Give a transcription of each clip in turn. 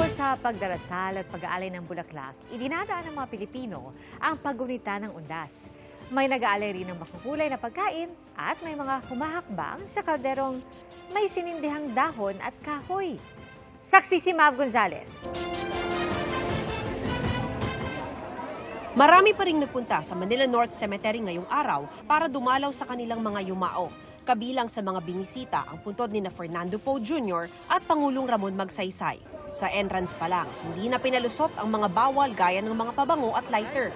Bukod sa pagdarasal at pag-aalay ng bulaklak, idinadaan ng mga Pilipino ang paggunita ng undas. May nag-aalay rin ng makukulay na pagkain at may mga humahakbang sa kalderong may sinindihang dahon at kahoy. Saksi si Mav Gonzalez. Marami pa ring nagpunta sa Manila North Cemetery ngayong araw para dumalaw sa kanilang mga yumao. Kabilang sa mga binisita ang puntod ni na Fernando Poe Jr. at Pangulong Ramon Magsaysay. Sa entrance pa lang, hindi na pinalusot ang mga bawal gaya ng mga pabango at lighter.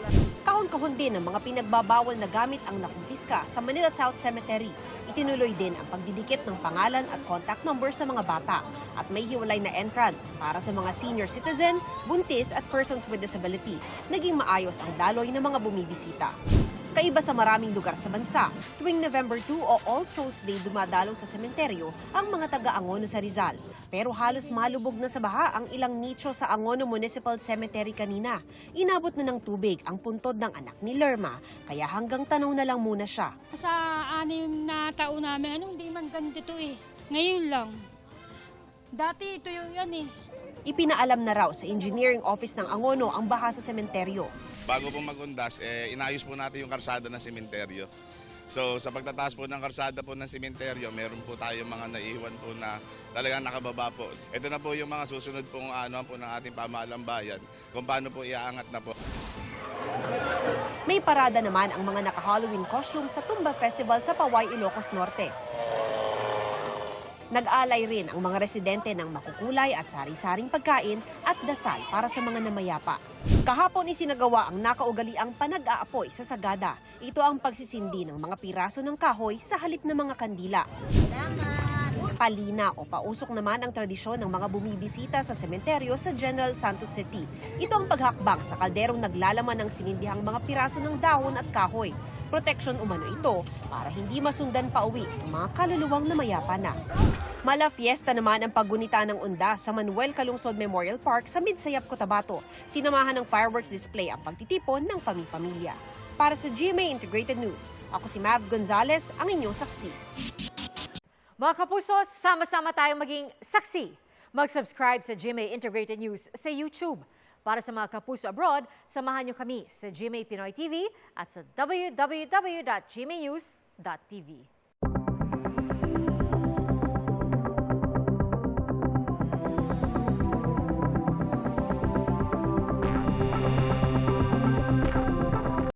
Kahon-kahon din ang mga pinagbabawal na gamit ang nakumpiska sa Manila South Cemetery. Itinuloy din ang pagdidikit ng pangalan at contact number sa mga bata at may hiwalay na entrance para sa mga senior citizen, buntis at persons with disability. Naging maayos ang daloy ng mga bumibisita. Kaiba sa maraming lugar sa bansa, tuwing November 2 o All Souls Day dumadalo sa sementeryo ang mga taga-Angono sa Rizal. Pero halos malubog na sa baha ang ilang nicho sa Angono Municipal Cemetery kanina. Inabot na ng tubig ang puntod ng anak ni Lerma, kaya hanggang tanong na lang muna siya. Sa anim na taon namin, anong di man ganito eh. Ngayon lang. Dati ito yung yan eh. Ipinaalam na raw sa engineering office ng Angono ang baha sa sementeryo. Bago po magundas, eh, inayos po natin yung karsada ng sementeryo. So sa pagtataas po ng karsada po ng sementeryo, meron po tayong mga naiwan po na talagang nakababa po. Ito na po yung mga susunod pong ano po ng ating pamahalang bayan kung paano po iaangat na po. May parada naman ang mga naka-Halloween costume sa Tumba Festival sa Paway, Ilocos Norte. Nag-alay rin ang mga residente ng makukulay at sari-saring pagkain at dasal para sa mga namayapa. Kahapon isinagawa ang nakaugaliang panag-aapoy sa Sagada. Ito ang pagsisindi ng mga piraso ng kahoy sa halip ng mga kandila. Palina o pausok naman ang tradisyon ng mga bumibisita sa sementeryo sa General Santos City. Ito ang paghakbang sa kalderong naglalaman ng sinindihang mga piraso ng dahon at kahoy. Protection umano ito para hindi masundan pa uwi ang mga kaluluwang namayapa na. Mala fiesta naman ang paggunita ng unda sa Manuel Calungsod Memorial Park sa Midsayap, Cotabato. Sinamahan ng fireworks display ang pagtitipon ng pamipamilya. Para sa GMA Integrated News, ako si Mav Gonzalez, ang inyong saksi. Mga kapuso, sama-sama tayong maging saksi. Mag-subscribe sa GMA Integrated News sa YouTube. Para sa mga kapuso abroad, samahan niyo kami sa GMA Pinoy TV at sa www.gmanews.tv.